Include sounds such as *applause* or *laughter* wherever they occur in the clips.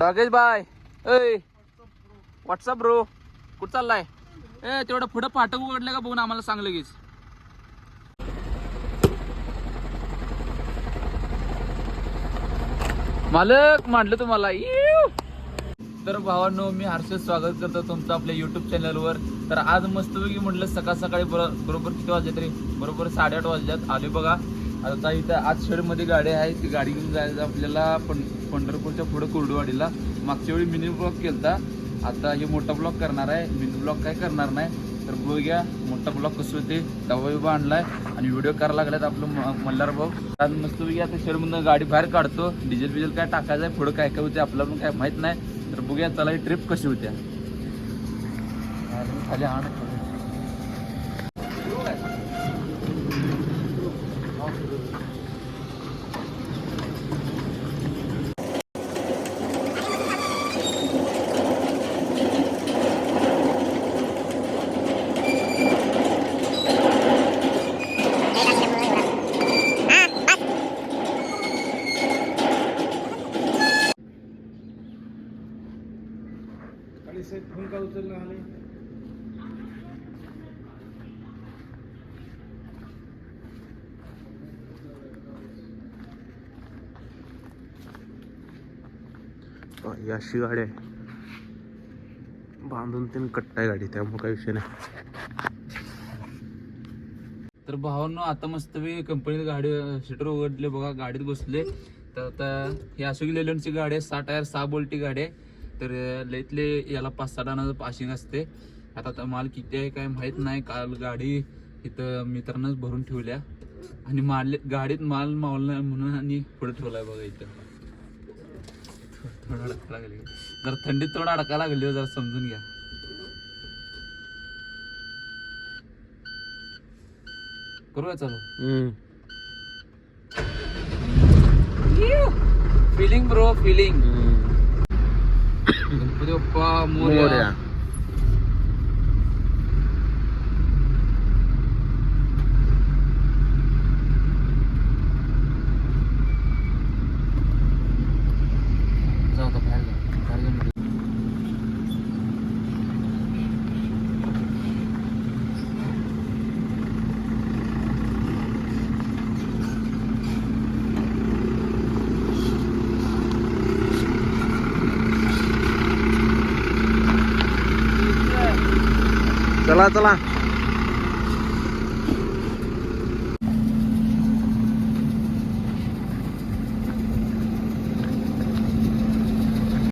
Rakesh bye ऐ WhatsApp bro कुठं चाललाय? ए तेवढं पुढं फाटक उघडलं का बघून आम्हाला सांग लगेच. मालक म्हटलं तुम्हाला? तर भावांनो मी हर्षद स्वागत करतो तुमचं आपल्या युट्यूब चॅनलवर तर आज मस्तपैकी म्हटलं सकाळ सकाळी बरोबर किती वाजले तरी? बरोबर साडेआठ वाजल्यात. आले बघा. आता इथं आज शेडमध्ये गाडी आहे ती गाडी घेऊन जायचं आपल्याला पण पंढरपूरच्या पुढे कुर्डवाडीला. मागच्या वेळी मिनी ब्लॉक केलता. आता हे मोठा ब्लॉक करणार आहे. मिनी ब्लॉक काय करणार नाही. तर बघूया मोठा ब्लॉक कसं होते डबा बिबा आणलाय आणि व्हिडिओ करायला लागल्यात आपलं म- मल्हार भाऊ. नसतो मस्तपैकी आता शहरमधून गाडी बाहेर काढतो. डिझेल बिझेल काय टाकायचं आहे? पुढं काय काय होते आपल्याला पण काय माहीत नाही. तर बघूया चला ही ट्रिप कशी होत्या. खाली आण साहेब फोन का उचलला आणि ही अशी गाडी आहे बांधून तीन कट्टा आहे गाडी त्यामुळे काही विषय नाही. तर भावांनो आता मस्त मी कंपनीत गाडी शटर उघडले बघा गाडीत बसले. तर आता ही अशोक लेलनची गाडी आहे सहा टायर सहा बोल्टी गाडी आहे. तर लईतले याला पाच सहा टनाचं पासिंग असते. आता आता माल किती आहे काय माहीत नाही. काल गाडी इथं मित्रांनाच भरून ठेवल्या. आणि माल गाडीत माल मावला नाही म्हणून आणि पुढे ठेवला आहे बघा इथं. थोडा अडका लागली जर थंडीत थोडा अडका लागली हो, जरा समजून घ्या. करूया चालू? Feeling bro feeling Ganpati Bappa Morya Morya. जाऊ आता बाहेर जा बाहेर जाऊन भेटू. चला चला.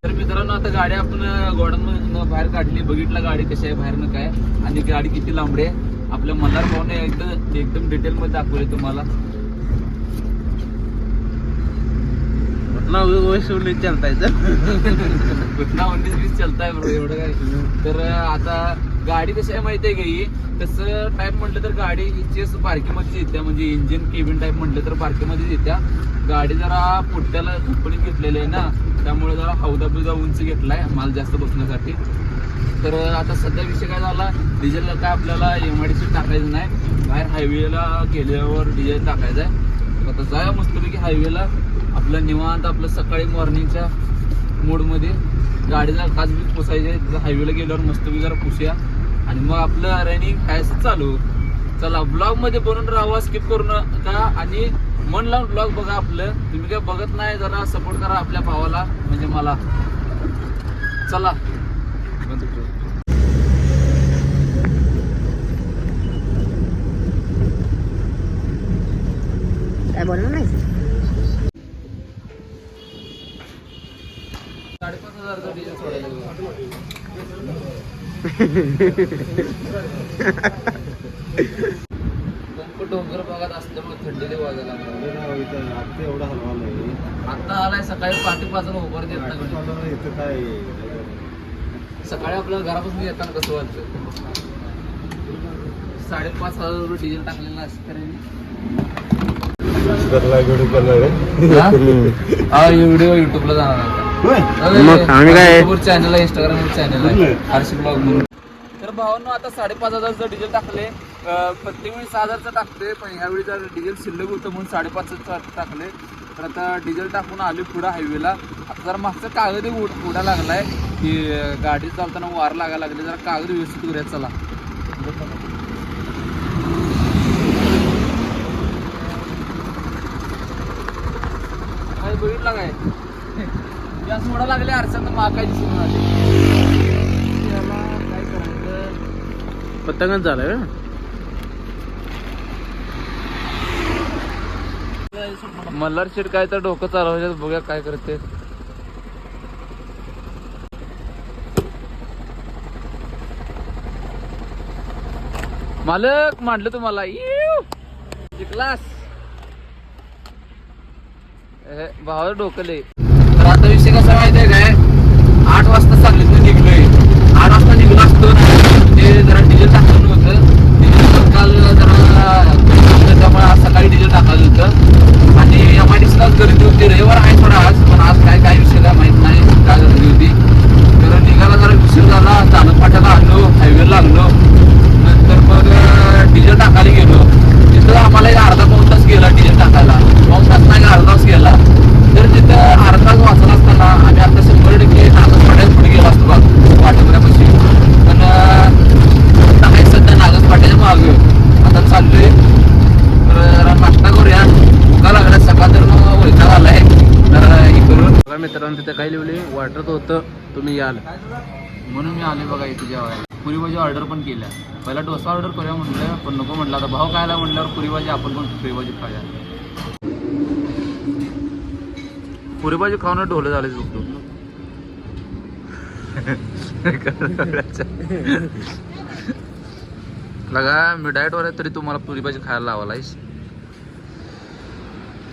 तर मित्रांनो आता गाडी आपण गोडांमधून बाहेर काढली. बघितलं गाडी कशी आहे बाहेरनं काय आणि गाडी किती लांबडी आहे. आपल्या मल्हार भाऊने एकदम एकदम डिटेल मध्ये दाखवले तुम्हाला. ना वैशिव नाही चलता येतं घटना उन्नीस वीस चलताय बरोबर एवढं काय. तर आता गाडी कशी आहे माहिती आहे का ही? तसं टाईप म्हटलं तर गाडी हिचीच पार्किंगमध्येच येत्या. म्हणजे इंजिन केबिन टाईप म्हटलं तर पार्किंगमध्येच येत्या. गाडी जरा पुट्ट्याला कंपनीत घेतलेली आहे ना. त्यामुळे जरा हौदा बिदा उंच घेतलाय माल जास्त बसण्यासाठी. तर आता सध्या विषय काय झाला? डिझेलला काय आपल्याला एम आय डी सी टाकायचं नाही. बाहेर हायवेला गेल्यावर डिझेल टाकायचं आहे. आता जाया मस्तपैकी हायवेला आपलं निवांत आपलं सकाळी मॉर्निंगच्या मूडमध्ये गाडीला खास बीज पुसायचे. हायवेला गेल्यावर मस्तपैकी जरा पुसूया. आणि मग आपलं रनिंग खायचं चालू. चला ब्लॉगमध्ये बनून राहा स्किप करू नका. आणि मन लावून ब्लॉग बघा आपलं. तुम्ही काय बघत नाही जरा सपोर्ट करा आपल्या भावाला म्हणजे मला. चला. काय बोलणार नाही डोंगर भागात असल्यामुळे थंडीने वाजायला लागला. आता एवढा हलवा नाही आता आलाय सकाळी पहाटे पाचला उभार देत काय? सकाळी आपल्याला घरापासून येताना कसं वाटतं? साडेपाच हजार रुपये डिझेल टाकलेलं हा? व्हिडिओ युट्यूबला जाणार मग आम्ही काय? चॅनल आहे इंस्टाग्राम चॅनल आहे. हर्षी ब्लॉग म्हणून. तर भावांनो आता साडेपाच हजारचं डिझेल टाकले प्रत्येक वेळी सहा हजारचं टाकते पण ह्यावेळी जर डिझेल शिल्लक होतं म्हणून साडेपाचचं टाकले तर आता डिझेल टाकून आली पुढं हायवेला आता जरा मागचा कागद उड उडा लागलाय की गाडी चालताना वार लागायला लागली जरा कागद व्यवस्थित करूया चला. काय बघितला काय? या सोडा लागले आरशात माग सुरू झाली आले काय करायचं पतंगच झालं का मल्हार शेट काय तर डोकं चालवायचं बघूया काय करते. मालक मांडलं तुम्हाला. इव! जिंकलास. ए, डोकले तर आता विषय कसा माहितीये काय आठ वाजता सांगलीतून निघलोय आठ वाजता निघलो असतो ना ते जरा डिझेल टाकलं होतं डिझेल काल जरा त्यामुळे आज सकाळी डिझेल टाकायचं होतं आणि एम आय डी गर्दी होती रविवार आहे थोडा आज पण आज काय काय विषय काय माहीत नाही काय गर्दी होती तर निघायला जरा उशीर झाला चालत पाट्याला आलो हायवे लागलो नंतर मग डिझेल टाकायला गेलो तिथं आम्हाला एक अर्धा पाऊन तास गेला डिझेल टाकायला पाऊन तास नाही अर्धा तास गेला तर तिथं अर्धा तास वाचला असताना आम्ही आता शंभर टक्के नागस पाट्यात पुढे गेलो असतो बघ वाटेपर्यंत पण अं, आहे सध्या नागस पाट्याच्या मागं आता चाललोय तर जरा नाश्ता करूया भुका लागल्या सकाळ तर मग वैताग आलाय जरा हे करून बघा मित्रांनो तिथे काय लिहिले वाटत होतं तुम्ही याल. म्हणून मी आले बघा इथे जेवायला. पुरी भाजी ऑर्डर पण केल्या. पहिला डोसा ऑर्डर करूया म्हटलं पण नको म्हटलं. आता भाव खायला म्हटल्यावर पुरी भाजी आपण पण पुरी भाजी खाऊया. पुरी भाजी खाऊन ढोलं झाले झोपतो लगा मी डाएटवर आहे तरी तुम्हाला पुरी भाजी खायला लावालायस.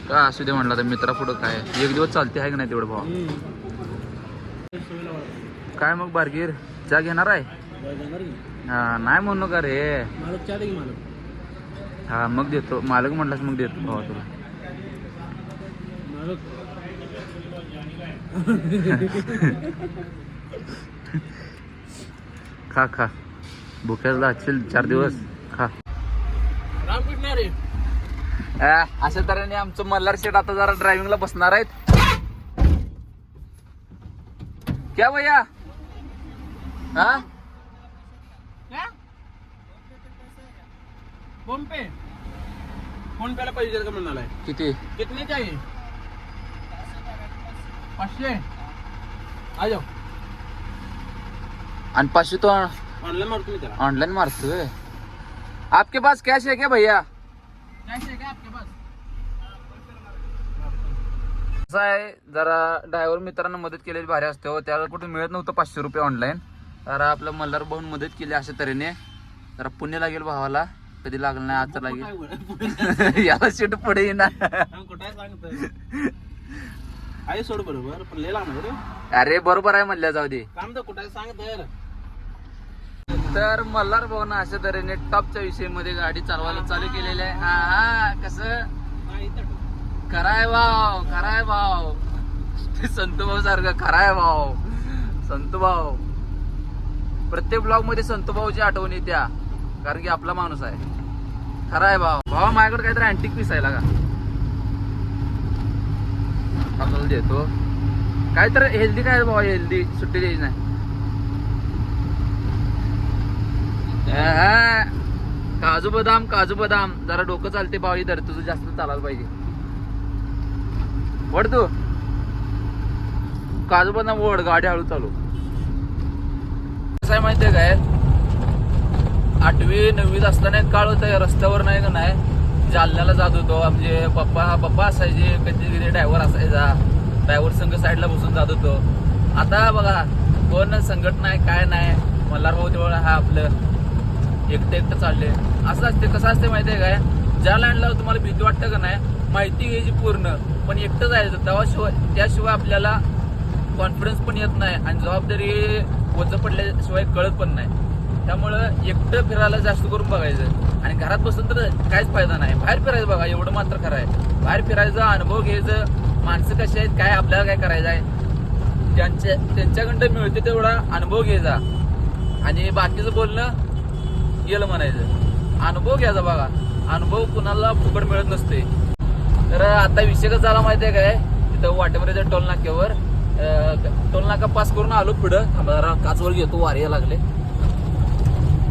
का असू दे म्हणला तर मित्रा पुढं काय? एक दिवस चालते आहे की नाही तेवढं भाव? काय मग बारगीर? जा घेणार आहे? हा नाही म्हणू का रे हा मग देतो. मालक म्हणलास मग देतो. भावा तुला. *laughs* खा खा. भुक्याला लागशील चार दिवस. खा. आ, अशा तऱ्हेने आमचं मल्हार शेट आता जरा ड्रायव्हिंगला बसणार आहेत. क्या भैया? हा? फ़ोन पे? फ़ोन पेला पैसे का म्हणाला किती कितने? चाहिए? पाचशे आ जाओ। आणि पाचशे तो ऑनलाईन मारतो मी त्याला ऑनलाइन मारतोय आपके पास कैश है क्या भैया? कसं आहे. जरा ड्रायव्हर मित्रांना मदत केलेली भारी असते हो. त्याला कुठे मिळत नव्हतं पाचशे रुपये ऑनलाईन तर आपलं मल्हार भाऊन मदत केली अशा तऱ्हेने. जरा पुणे लागेल भावाला. कधी लागलं नाही आता लागेल. *laughs* याला सीट पुढे सोड बरोबर रे अरे बरोबर आहे म्हणल्या जाऊ दे. तर मल्हार भाऊन अशा तऱ्हेने टॉपच्या विषयीमध्ये गाडी चालवायला चालू केलेली आहे. हा हा कसं? खराय भाव खराय भाव. संत भाऊ सारखं खराय भाव. संत भाऊ. प्रत्येक ब्लॉगमध्ये संत भाऊची आठवण येत्या कारण की आपला माणूस आहे. खराय भाव. भावा माझ्याकडे काहीतरी अँटिक पीस आहे का आपल्याला देतो. काय तर हेल्दी काय भावा हेल्दी सुट्टी द्यायची नाही. काजू बदाम काजू बदाम. जरा डोकं चालते भाऊ इधर तुझं जास्त चालायला पाहिजे. वड तू. काजू वड गाडी हळू चालू. कसं आहे माहितीये काय? आठवी नववीत असताना एक काळ होता रस्त्यावर नाही का नाही? जालन्याला जात होतो म्हणजे पप्पा हा पप्पा असायचे कधी कधी ड्रायव्हर असायचा. ड्रायव्हर संघ साईडला बसून जात होतो. आता बघा कोण संघटना आहे काय नाही? मल्हार भाऊ तेवढं हा आपलं. एकटं एकटं चालले. असं असते कसं असते माहिती आहे काय? ज्या लँडला तुम्हाला भीती वाटतं का नाही माहिती घ्यायची पूर्ण. पण एकटं जायचं. तेव्हाशिवाय त्याशिवाय आपल्याला कॉन्फिडन्स पण येत नाही आणि जबाबदारी ओझं पडल्याशिवाय कळत पण नाही. त्यामुळं एकटं फिरायला जास्त करून बघायचं. आणि घरात बसून तर काहीच फायदा नाही. बाहेर फिरायचं बघा एवढं मात्र खरं आहे. बाहेर फिरायचं अनुभव घ्यायचं माणसं कशी आहेत काय आपल्याला काय करायचं आहे त्यांच्या त्यांच्याकडं मिळते तेवढा अनुभव घ्यायचा. आणि बाकीचं बोलणं गेलं म्हणायचं. अनुभव घ्यायचा बघा. अनुभव कुणाला फुकट मिळत नसते. तर आता विषय कसं झाला माहितीये काय? तिथं वाटेमध्ये टोल नाक्यावर टोल नाका पास करून आलो पुढं. काचवर घेतो वारिया लागले.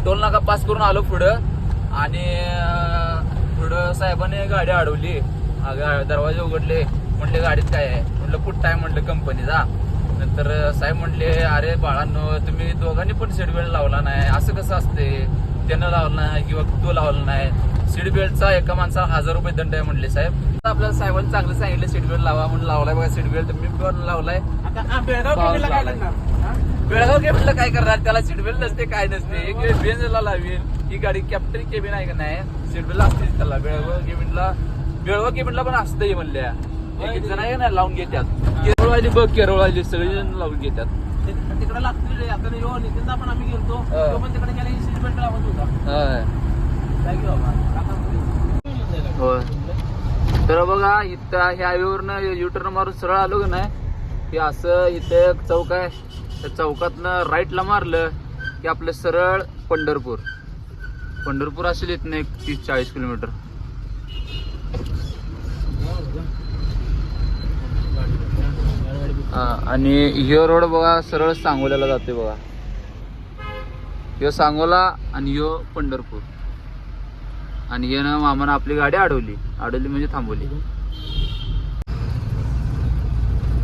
टोल नाका पास करून आलो पुढं आणि पुढं साहेबांनी गाडी अडवली. दरवाजे उघडले. म्हटले गाडीत काय आहे? म्हटलं कुठं आहे? म्हटलं कंपनीचा. नंतर साहेब म्हटले अरे बाळांनो तुम्ही दोघांनी पण सीट बेल्ट लावला नाही. असं कसं असते त्यानं लावला नाही किंवा तू लावला नाही. सीट बेल्टचा एका माणसाला हजार रुपये दंड आहे म्हणले साहेब. आपल्याला साहेबांनी चांगलं सांगितलं सीट बेल्ट लावा म्हणून लावलाय बघा सीट बेल्ट. मी पण लावलाय. बेळगाव केबिनला काय करणार? त्याला सीटबेल्ट नसते काय नसते. एक बेंजला लावेल ही गाडी कॅप्टन केबिन आहे का नाही? सीटबेल्ट असतेच त्याला. बेळगाव केबिनला बेळगाव केबिनला पण असतंय म्हणल्या. एक जण आहे ना लावून घेतात केरळवाली बघ केरळवाली सगळे जण लावून घेतात तिकडे लागतील. आता यो नितीनदा पण आम्ही गेलतो. तो पण तिकडे गेला सीट बेल्ट लावत होता होय. तर बघा इथं ह्या हायवेवरनं युटर्न मारून सरळ आलो का नाही की असं इथे एक चौक आहे. त्या चौकातनं राईटला मारलं की आपलं सरळ पंढरपूर. पंढरपूर असेल इथनं एक तीस चाळीस किलोमीटर. आणि ह्यो रोड बघा सरळ सांगोल्याला जाते बघा. ह्यो सांगोला आणि ह्यो पंढरपूर. आणि यानं मामानं आपली गाडी अडवली. अडवली म्हणजे थांबवली.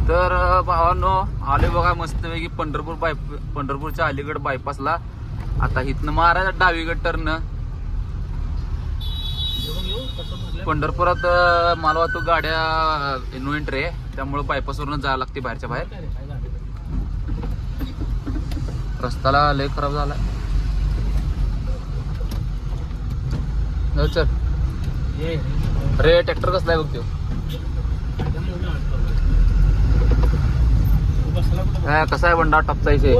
तर अं, भावांनो आले बघा मस्तपैकी पंढरपूर बाय पंढरपूरच्या अलीगड बायपासला आता इथनं महाराज डावीगड टर्न पंढरपुरात अं, माल वाहतूक गाड्या नो एंट्री आहे. त्यामुळे बायपासवरून जायला लागते बाहेरच्या बाहेर. रस्ताला लय खराब झाला चल. अरे ट्रॅक्टर कसला आहे बघतो काय कसा आहे बंडा? टपचा इथे.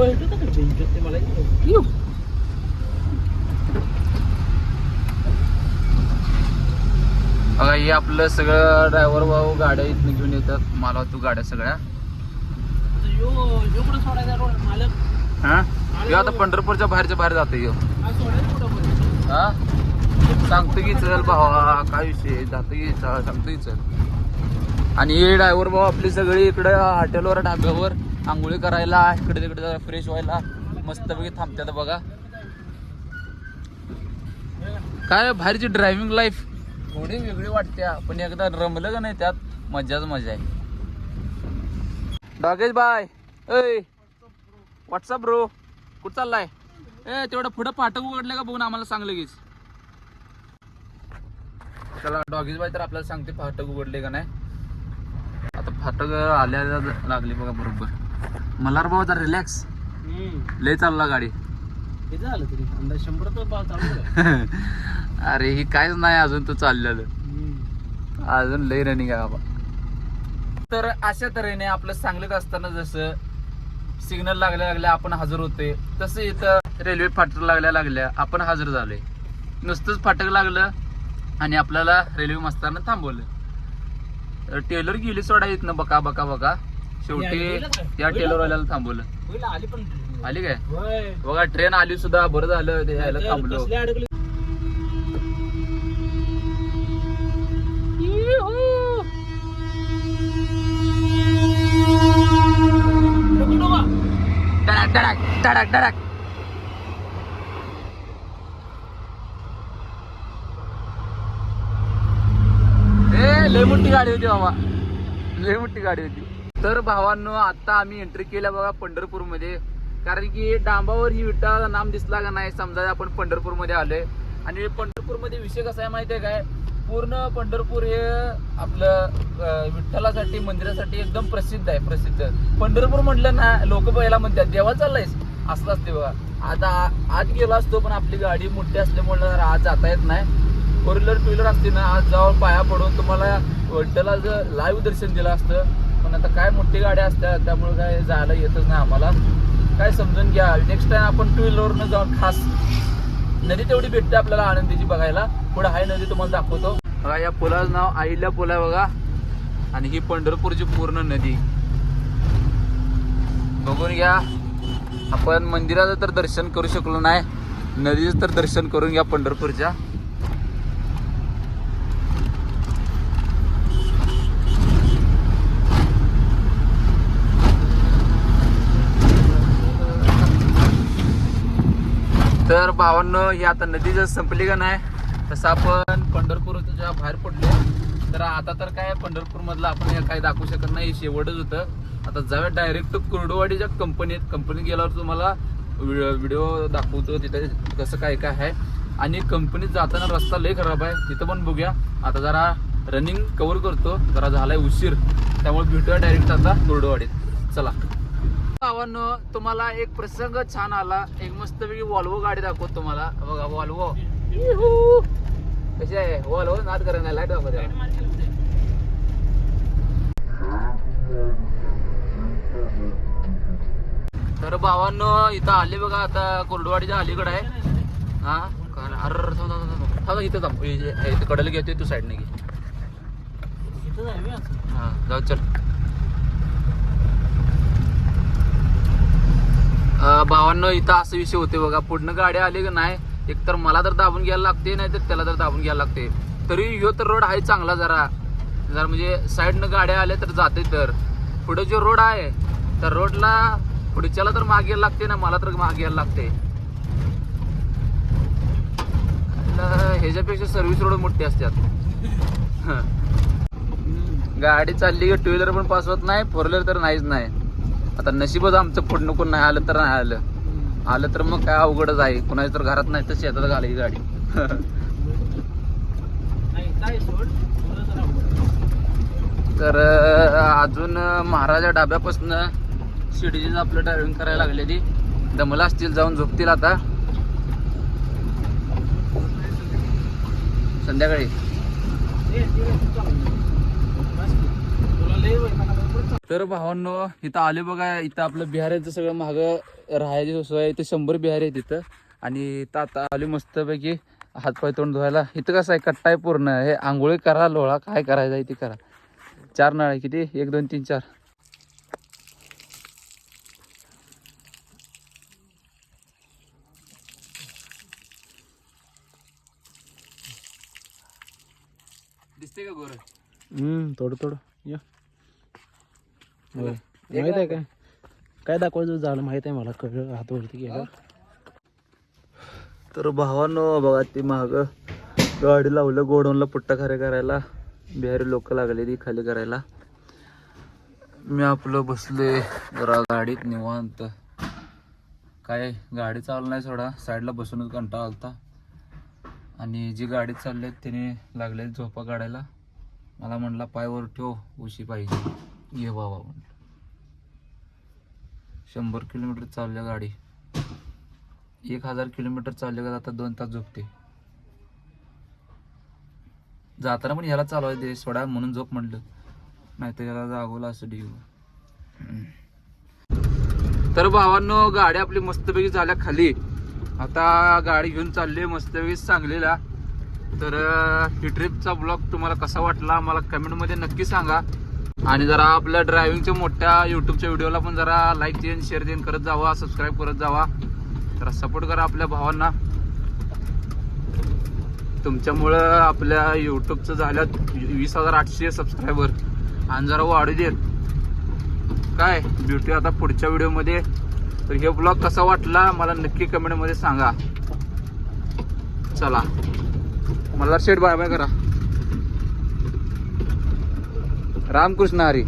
बघा हे आपलं सगळं ड्रायव्हर भाऊ गाड्या इथनं घेऊन येतात. माल वाहतूक गाड्या सगळ्या. हा? आता पंढरपूरच्या बाहेरच्या बाहेर जातो ह्यो हा सांगतो की चल भावा काय विषय? जातो की चल सांगतो की चल. आणि हे ड्रायव्हर भाऊ आपली सगळी इकडे हॉटेलवर ढाब्यावर आंघोळी करायला इकडे तिकडे जरा फ्रेश व्हायला मस्तपैकी थांबतात बघा. काय बाहेरची ड्रायव्हिंग लाईफ थोडी वेगळी वाटते पण एकदा रमलं का नाही त्यात मजाच मजा आहे. डॉगेश बाय ऐ व्हॉट्सअप ब्रो कुठं चाललाय? ए तेवढं पुढं फाटक उघडलं का बघून आम्हाला सांग लगेच. चला डॉगेश बाय तर आपल्याला सांगते फाटक उघडले का नाही. आता फाटक आल्या लागली बघा बरोबर. मला रे बाबा जरा रिलॅक्स लय चालला गाडी. किती झालं तरी. अंदाज शंभर तर पाव चालू आहे. *laughs* अरे ही काहीच नाही अजून तो चाललेलं. हम्म. अजून लय रनिंग आहे बाबा. तर अशा तऱ्हेने आपलं सांगलीत असताना जसं सिग्नल लागल्या लागल्या आपण हजर होते तसं इथं रेल्वे फाटक लागल्या लागल्या आपण हजर झालोय. नुसतंच फाटक लागलं आणि आपल्याला रेल्वे मस्तानं थांबवलं. तर टेलर गेली सोडा इथनं बका बका बका शेवटी या टेलरवाल्याला थांबवलं. आली पण. आली काय. बघा ट्रेन आली सुद्धा बरं झालं ते यायला थांबलो. कसले अडकले? नको, नको. टडक टडक टडक टडक ए लय मोठी गाडी होती बाबा. लय मोठी गाडी होती. तर भावांनो आता आम्ही एंट्री केल्या बघा पंढरपूरमध्ये कारण की डांबावर ही विठ्ठलाचा नाम दिसला का नाही समजा आपण पंढरपूरमध्ये आलोय. आणि पंढरपूरमध्ये विषय कसा आहे माहितीये काय? पूर्ण पंढरपूर हे आपलं विठ्ठलासाठी मंदिरासाठी एकदम प्रसिद्ध आहे प्रसिद्ध. पंढरपूर म्हटलं ना लोक पहिला म्हणतात देवा चाललायस. असलाच असते बघा. आता आ- आज गेलो असतो पण आपली गाडी मोठी असल्यामुळे आज जाता येत नाही. फोर व्हीलर टू व्हीलर असते ना आज जाऊन पाया पडून तुम्हाला विठ्ठलाचं लाईव्ह दर्शन दिलं असतं. पण आता काय मोठी गाड्या असतात त्यामुळे काय जायला येतच नाही आम्हाला. काय समजून घ्या नेक्स्ट टाइम आपण टू व्हीलरवरनं जाऊन खास नदी तेवढी भेटते आपल्याला आनंदीची बघायला. पुढे हाय नदी तुम्हाला दाखवतो. बघा या पुलाचं नाव आईला पुल आहे बघा. आणि ही पंढरपूरची पूर्ण नदी. बघून घ्या. आपण मंदिराचं तर दर्शन करू शकलो नाही. नदीचं तर दर्शन करून घ्या पंढरपूरच्या. तर भावांनो ही आता नदी जर संपली का नाही तसं आपण पंढरपूर पंढरपूरच्या बाहेर पडलो तर आता तर काय पंढरपूर मधलं आपण हे काही दाखवू शकत नाही. शेवटच होतं. आता जाऊया डायरेक्ट कुर्डुवाडीच्या कंपनीत कंपनीत गेल्यावर तुम्हाला व्हिडिओ दाखवतो तिथे कसं काय काय आहे. आणि कंपनीत जाताना रस्ता लय खराब आहे. तिथं पण बघूया. आता जरा रनिंग कवर करतो. जरा झालाय उशीर. त्यामुळे भेटूया डायरेक्ट आता कुर्डुवाडीत. चला. भावांनो तुम्हाला एक प्रसंग छान आला. एक मस्तपैकी वॉल्वो गाडी दाखवतो तुम्हाला. बघा वॉल्वो कशी आहे? वॉल्वो नाद करा नाही लाइट दाखवते तर भावांनो इथं आले बघा आता कोरडवाडीच्या अलीकडे आहे. हा? अरे थांब इथं थांब. इथं कडेला घेतोय तू साईडने घे. हा जाऊ चल. भावांनो इथं असं विषय होते बघा. पुढनं गाडी आली की नाही एक तर मला तर दाबून घ्यायला लागते नाही तर त्याला तर दाबून घ्यायला लागते तरी ह्यो तर रोड आहे चांगला जरा. जरा म्हणजे साईडनं गाड्या आल्या तर जाते तर. पुढे जो रोड आहे तर रोडला पुढच्याला तर मागे यायला लागते ना मला तर मागे यायला लागते ह्याच्यापेक्षा सर्व्हिस रोड मोठी असतात गाडी चालली की टू व्हीलर पण पास होत नाही फोर व्हीलर तर नाहीच नाही. आता नशीबच आमचं फोडणं कोण नाही आलं तर नाही आलं. आलं तर मग काय अवघडच आहे. कुणाच्या तर घरात नाही तर शेतात घालायची गाडी. तर अजून महाराजा डाब्यापासून शिडीच आपलं ड्रायव्हिंग करायला लागले ती. दमला असतील जाऊन झोपतील आता. संध्याकाळी. तर भावांनो इथं आले बघा इथं आपलं बिहाराचं सगळं महाग राहायची सोय आहे. इथं शंभर बिहार आहे तिथं आणि इथं आता आली मस्तपैकी हातपाय तोंड धुवायला. इथं कसं आहे कट्टा आहे पूर्ण. हे आंघोळी करा लोळा काय करायचं आहे ते करा. चार नळ आहे किती? एक दोन तीन चार. दिसते का गोर? हम्म थोडं थोडं. या. होय. माहीत आहे काय? काय दाखवायचं झालं माहीत आहे मला? कळलं हातवरती गेलं. तर भावानं बघा ती महाग गाडी लावलं गोडाऊनला पुट्टा खरे करायला. बिहारी लोक लागले ती खाली करायला. मी आपलं बसले जरा गाडीत निवांत. काय गाडी चालू नाही सोडा. साईडला बसूनच कंटाळा आलता आणि जी गाडी चालली त्याने लागले झोपा काढायला. मला म्हणला पायवर ठेव उशी पाहिजे. ये बाबा शंभर किलोमीटर चालल्या गाडी. एक हजार किलोमीटर चालले का आता दोन तास झोपते. जाताना पण याला चालवायचं दे सोडा म्हणून झोप म्हणलं नाही तर याला जागवलं असं डिव तर भावांनो गाडी आपली मस्तपैकी झाल्या खाली. आता गाडी घेऊन चालली मस्तपैकी सांगलीला. तर ही ट्रिपचा ब्लॉग तुम्हाला कसा वाटला मला कमेंटमध्ये नक्की सांगा. आणि जरा आपल्या ड्रायव्हिंगच्या मोठ्या युट्यूबच्या व्हिडिओला पण जरा लाईक देईन शेअर देईन करत जावा सबस्क्राईब करत जावा. जरा सपोर्ट करा आपल्या भावांना. तुमच्यामुळं आपल्या युट्यूबचं झाल्यात वीस हजार आठशे सबस्क्रायबर आणि जरा वाढू देत. काय? ब्युटी आता पुढच्या व्हिडिओमध्ये तर हे ब्लॉग कसा वाटला मला नक्की कमेंटमध्ये सांगा. चला. मला शेट बाय बाय करा. रामकृष्ण हरी.